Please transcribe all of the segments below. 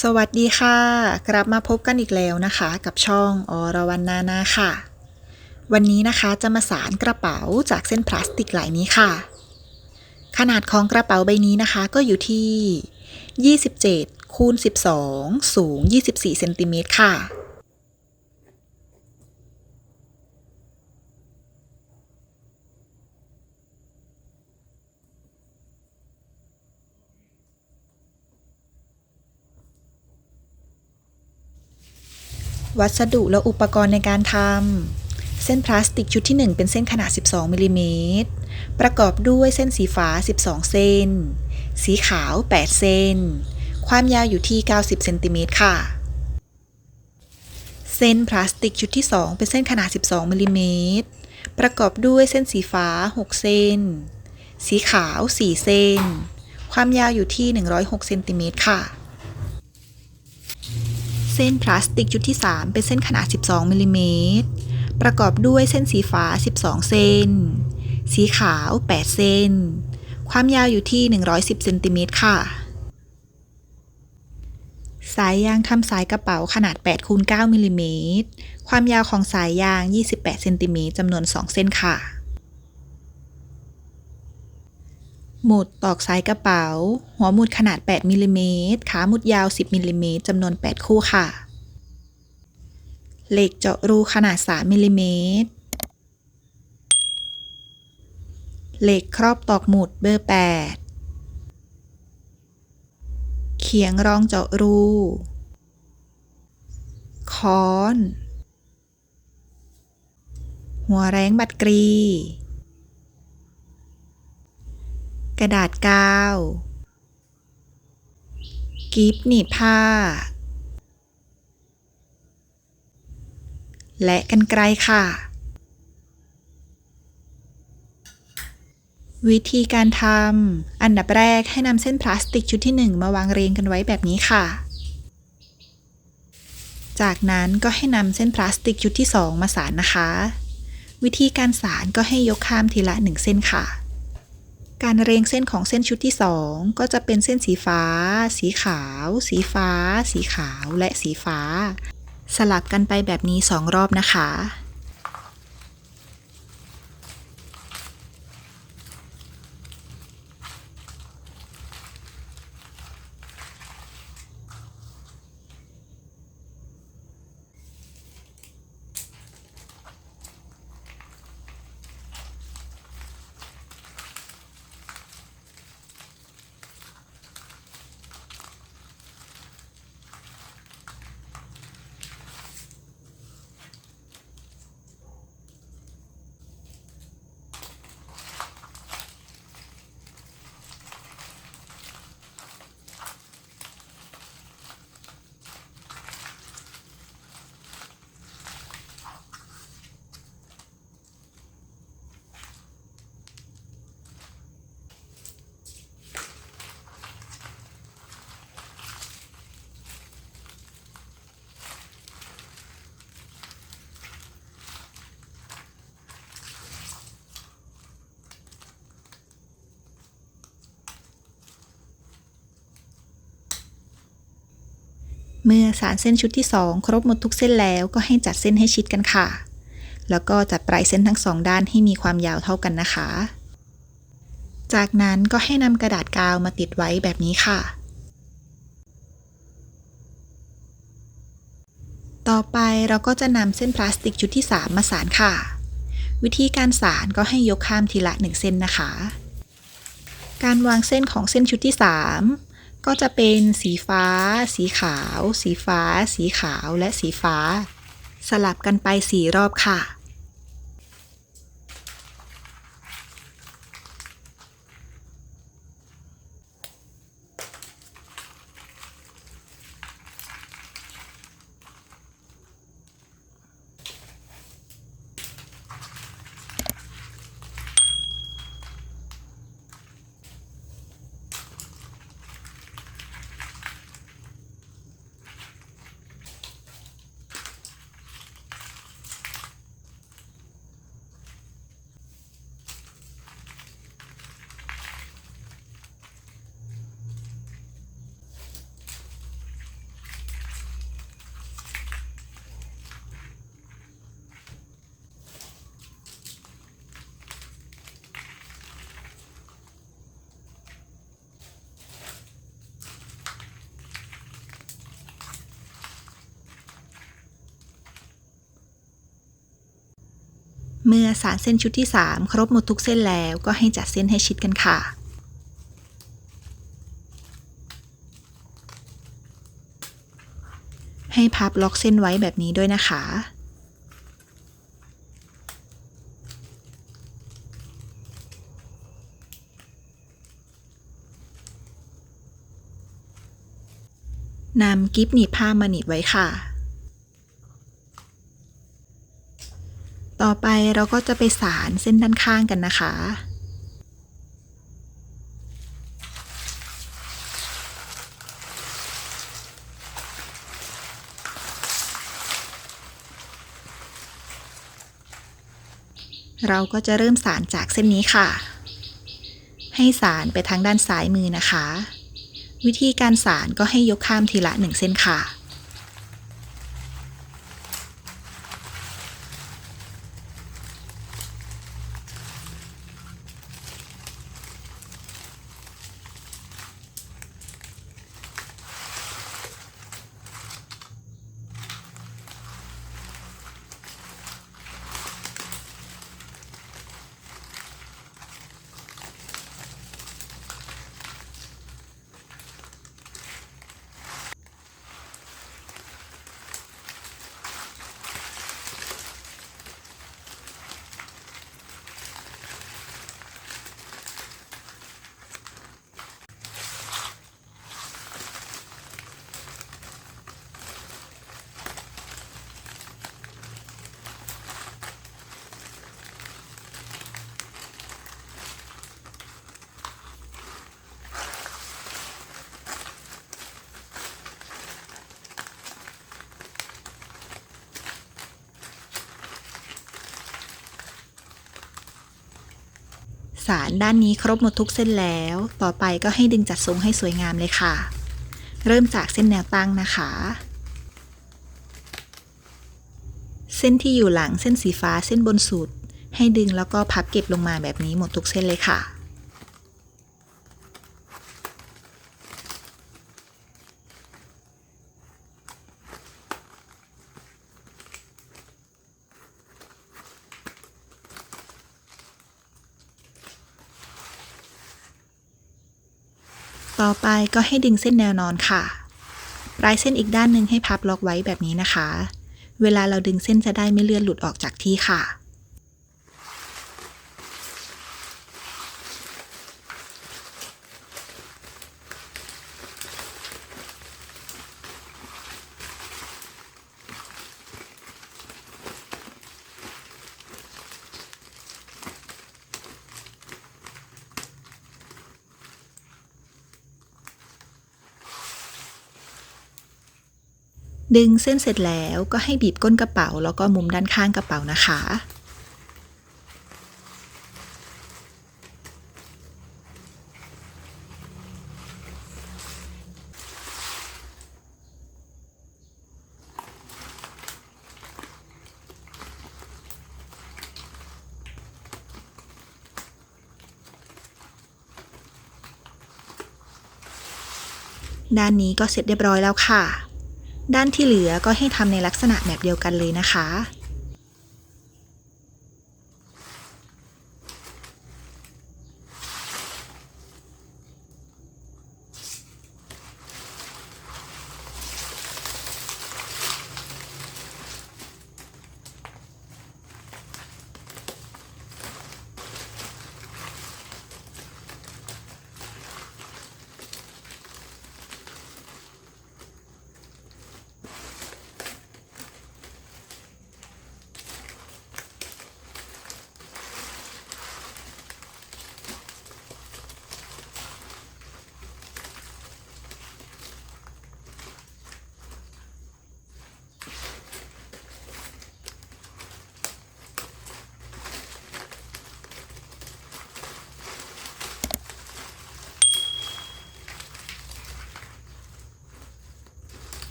สวัสดีค่ะ กลับมาพบกันอีกแล้วนะคะ กับช่องอรวรรณนานาค่ะ วันนี้นะคะจะมาสารกระเป๋าจากเส้นพลาสติกลายนี้ค่ะ ขนาดของกระเป๋าใบนี้นะคะก็อยู่ที่ 27คูณ12 สูง 24เซนติเมตรค่ะ วัสดุและอุปกรณ์ในการทำ เส้นพลาสติกชุดที่ 1 เป็นเส้นขนาด 12มิลลิเมตร ประกอบด้วยเส้นสีฟ้า 12 เส้น สีขาว 8 เส้น ความยาวอยู่ที่ 90 เซนติเมตรค่ะ เส้นพลาสติกชุดที่ 2 เป็นเส้นขนาด 12มิลลิเมตร ประกอบด้วยเส้นสีฟ้า 6 เส้น สีขาว 4 เส้น ความยาวอยู่ที่ 106 เซนติเมตรค่ะ เส้นพลาสติกชุดที่ 3 เป็นเส้นขนาด 12มิลลิเมตรประกอบด้วยเส้นสีฟ้า 12 เส้น สีขาว 8 เส้น ความยาวอยู่ที่ 110เซนติเมตรค่ะ สายยางทำสายกระเป๋าขนาด8คูณ9มิลลิเมตรความยาวของสายยาง 28เซนติเมตรจำนวน 2 เส้นค่ะ หมุดตอกสายกระเป๋า หัวหมุดขนาด 8มิลลิเมตรขาหมุดยาว 10มิลลิเมตรจำนวน 8 คู่ค่ะ เหล็กเจาะรูขนาด 3มิลลิเมตรเหล็กครอบตอกหมุดเบอร์ 8 เขียงรองเจาะรู ค้อน หัวแรงบัดกรี กระดาษกาว กิฟหนีบผ้า และกันไกลค่ะ วิธีการทำอันดับแรกให้นำเส้นพลาสติกชุดที่1มาวางเรียงกันไว้แบบนี้ค่ะ จากนั้นก็ให้นำเส้นพลาสติกชุดที่2มาสานนะคะ วิธีการสานก็ให้ยกข้ามทีละ1เส้นค่ะ การเรียงเส้นของเส้นชุดที่ 2 ก็จะเป็นเส้นสีฟ้า สีขาว สีฟ้า สีขาว และสีฟ้า สลับกันไปแบบนี้ 2 รอบนะคะ เมื่อสารเส้นชุดที่ 2 ครบหมดทุกเส้นแล้วก็ให้จัดเส้นให้ชิดกันค่ะ แล้วก็จัดปลายเส้นทั้งสองด้านให้มีความยาวเท่ากันนะคะ จากนั้นก็ให้นำกระดาษกาวมาติดไว้แบบนี้ค่ะ ต่อไปเราก็จะนำเส้นพลาสติกชุดที่ 3 มาสานค่ะ วิธีการสานก็ให้ยกข้ามทีละ 1 เส้นนะคะ การวางเส้นของเส้นชุดที่ 3 ก็จะเป็นสีฟ้า สีขาว สีฟ้า สีขาว และสีฟ้า สลับกันไปสี่รอบค่ะ เมื่อสารเส้นชุดที่ 3 ครบหมดทุกเส้นแล้วก็ให้จัดเส้นให้ชิดกันค่ะ ให้พับล็อกเส้นไว้แบบนี้ด้วยนะคะ นำกิฟหนีบผ้ามาหนีบไว้ค่ะ ต่อไปเราก็จะไปสารเส้นด้านข้างกันนะคะ เราก็จะเริ่มสารจากเส้นนี้ค่ะ ให้สารไปทางด้านซ้ายมือนะคะ วิธีการสารก็ให้ยกข้ามทีละหนึ่งเส้นค่ะ สารด้านนี้ครบหมดทุกเส้นแล้ว ต่อไปก็ให้ดึงจัดทรงให้สวยงามเลยค่ะ เริ่มจากเส้นแนวตั้งนะคะ เส้นที่อยู่หลังเส้นสีฟ้าเส้นบนสุด ให้ดึงแล้วก็พับเก็บลงมาแบบนี้หมดทุกเส้นเลยค่ะ ไปก็ให้ดึงเส้นแนวนอนค่ะ ปลายเส้นอีกด้านหนึ่งให้พับล็อกไว้แบบนี้นะคะ เวลาเราดึงเส้นจะได้ไม่เลื่อนหลุดออกจากที่ค่ะ ดึงเส้นเสร็จแล้วก็ให้บีบก้นกระเป๋า แล้วก็มุมด้านข้างกระเป๋านะคะ ด้านนี้ก็เสร็จเรียบร้อยแล้วค่ะ ด้านที่เหลือก็ให้ทำในลักษณะแบบเดียวกันเลยนะคะ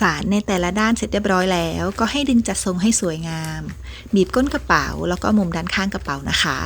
สารในแต่ละด้านเสร็จเรียบร้อยแล้ว ก็ให้ดึงจัดทรงให้สวยงาม บีบก้นกระเป๋าแล้วก็มุมด้านข้างกระเป๋านะคะ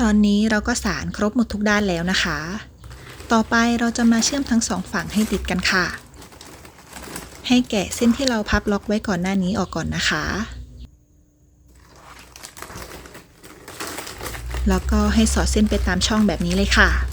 ตอนนี้เราก็สารครบหมดทุกด้านแล้วนะคะ ต่อไปเราจะมาเชื่อมทั้งสองฝั่งให้ติดกันค่ะ ให้แกะเส้นที่เราพับล็อกไว้ก่อนหน้านี้ออกก่อนนะคะ แล้วก็ให้สอดเส้นไปตามช่องแบบนี้เลยค่ะ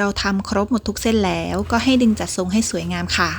เราทำครบหมดทุกเส้นแล้ว ก็ให้ดึงจัดทรงให้สวยงามค่ะ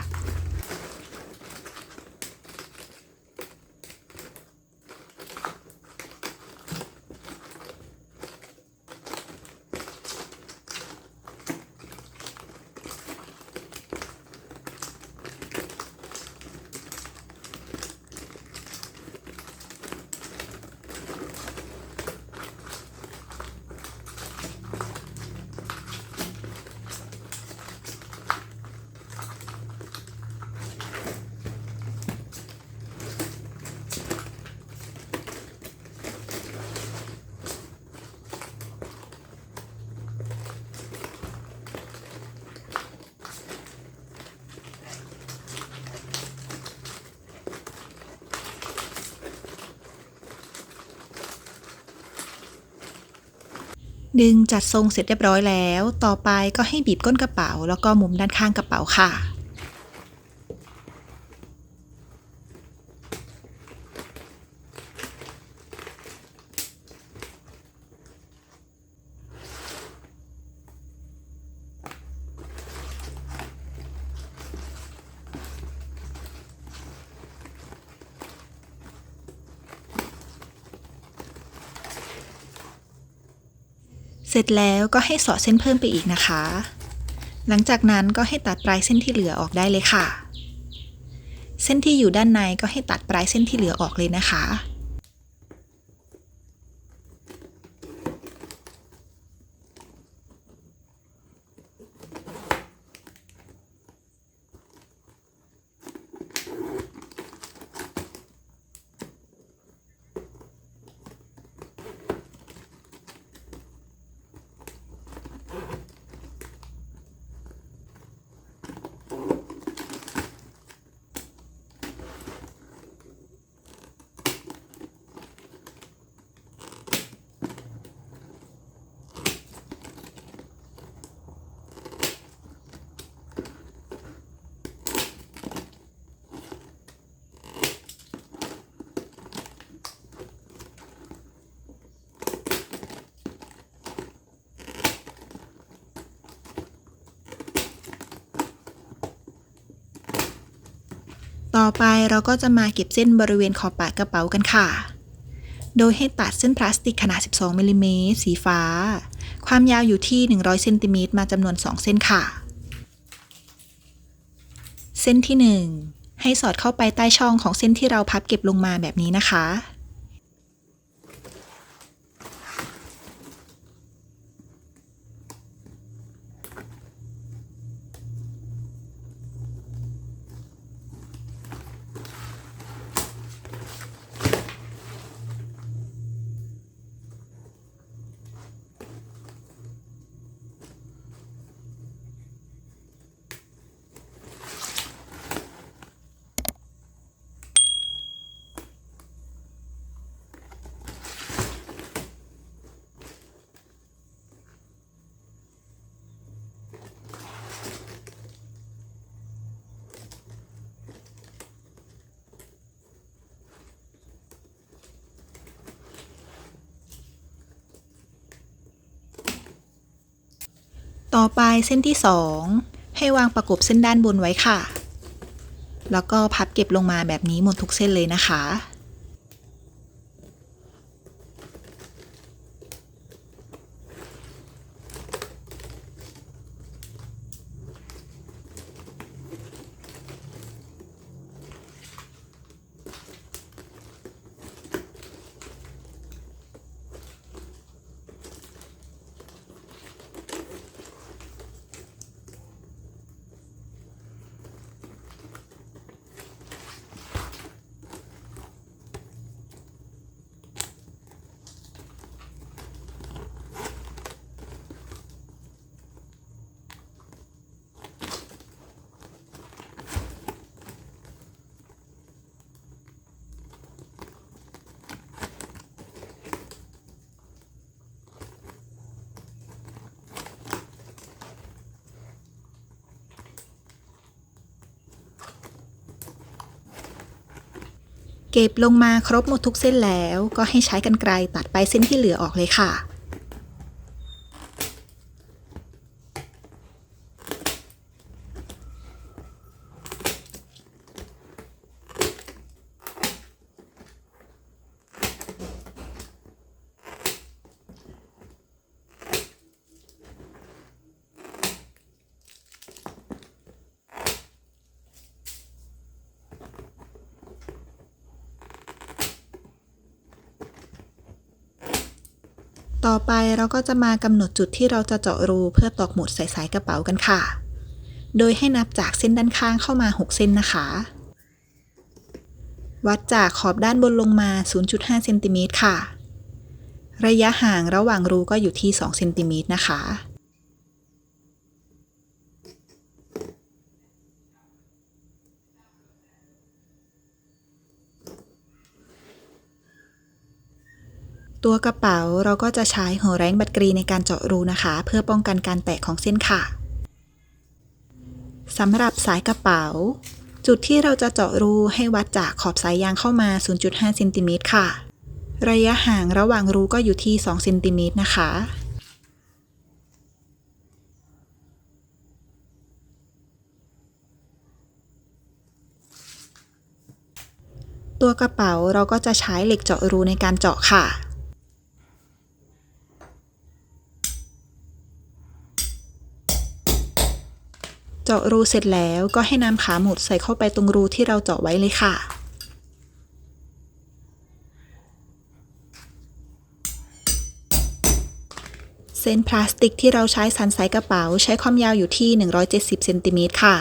ดึงจัดทรงเสร็จเรียบร้อยแล้ว ต่อไปก็ให้บีบก้นกระเป๋า แล้วก็มุมด้านข้างกระเป๋าค่ะ เสร็จแล้วก็ให้สอดเส้นเพิ่มไปอีกนะคะ หลังจากนั้นก็ให้ตัดปลายเส้นที่เหลือออกได้เลยค่ะ เส้นที่อยู่ด้านในก็ให้ตัดปลายเส้นที่เหลือออกเลยนะคะ ต่อไปเราก็จะมาเก็บเส้นบริเวณขอบปากกระเป๋ากันค่ะ โดยให้ตัดเส้นพลาสติกขนาด 12มิลลิเมตรสีฟ้า ความยาวอยู่ที่ 100เซนติเมตรมาจำนวน 2 เส้นค่ะ เส้นที่ 1 ให้สอดเข้าไปใต้ช่องของเส้นที่เราพับเก็บลงมาแบบนี้นะคะ ต่อไปเส้นที่ 2 ให้วางประกบเส้นด้านบนไว้ค่ะ แล้วก็พับเก็บลงมาแบบนี้หมดทุกเส้นเลยนะคะ เก็บลงมาครบหมดทุกเส้นแล้ว ก็ให้ใช้กรรไกรตัดไปเส้นที่เหลือออกเลยค่ะ ต่อไปเราก็จะมากำหนดจุดที่เราจะเจาะรูเพื่อตอกหมุดใส่สายกระเป๋ากันค่ะ โดยให้นับจากเส้นด้านข้างเข้ามา 6 เส้นนะคะ วัดจากขอบด้านบนลงมา 0.5 เซนติเมตรค่ะ ระยะห่างระหว่างรูก็อยู่ที่ 2 เซนติเมตรนะคะ ตัวกระเป๋าเราก็จะใช้หัวแรงบัตรกรีในการเจาะรูนะคะ เพื่อป้องกันการแตกของเส้นค่ะสำหรับสายกระเป๋า จุดที่เราจะเจาะรูให้วัดจากขอบสายยางเข้ามา 0.5เซนติเมตรค่ะ ระยะห่างระหว่างรูก็อยู่ที่2เซนติเมตรนะคะตัวกระเป๋าเราก็จะใช้เหล็กเจาะรูในการเจาะค่ะ จาะรูเสร็จแล้วก็ให้นำขาหมุดใส่เข้าไปตรงรูที่เราเจาะไว้เลยค่ะ เส้นพลาสติกที่เราใช้สันสายกระเป๋าใช้ความยาวอยู่ที่ 170เซนติเมตรค่ะ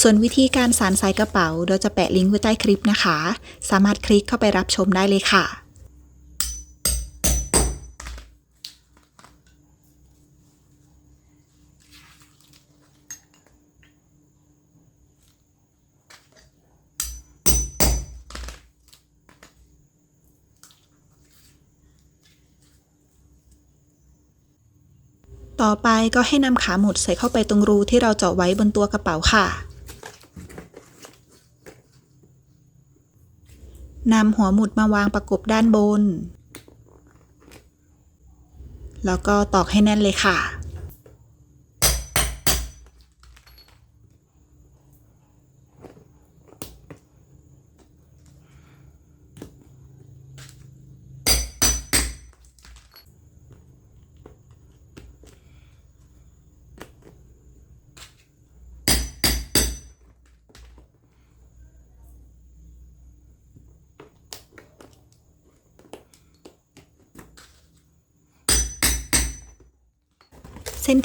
ส่วนวิธีการสานสายกระเป๋าเราจะแปะลิงก์ไว้ใต้คลิปนะคะ สามารถคลิกเข้าไปรับชมได้เลยค่ะ ต่อไปก็ให้นำขาหมุดใส่เข้าไปตรงรูที่เราเจาะไว้บนตัวกระเป๋าค่ะนำหัวหมุดมาวางประกบด้านบน แล้วก็ตอกให้แน่นเลยค่ะ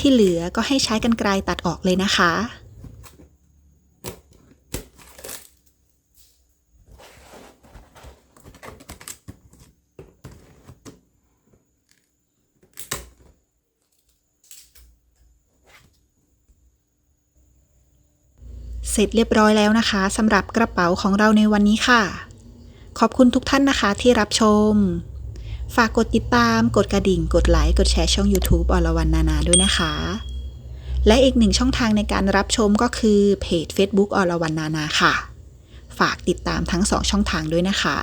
ที่เหลือก็ให้ใช้กรรไกรตัดออกเลยนะคะ เสร็จเรียบร้อยแล้วนะคะสำหรับกระเป๋าของเราในวันนี้ค่ะ ขอบคุณทุกท่านนะคะที่รับชม ฝากกดติดตาม กดกระดิ่ง กดไลค์ กดแชร์ช่อง YouTube อรวรรณนานาด้วยนะคะ และอีกหนึ่งช่องทางในการรับชมก็คือเพจ Facebook อรวรรณนานาค่ะ ฝากติดตามทั้งสองช่องทางด้วยนะคะ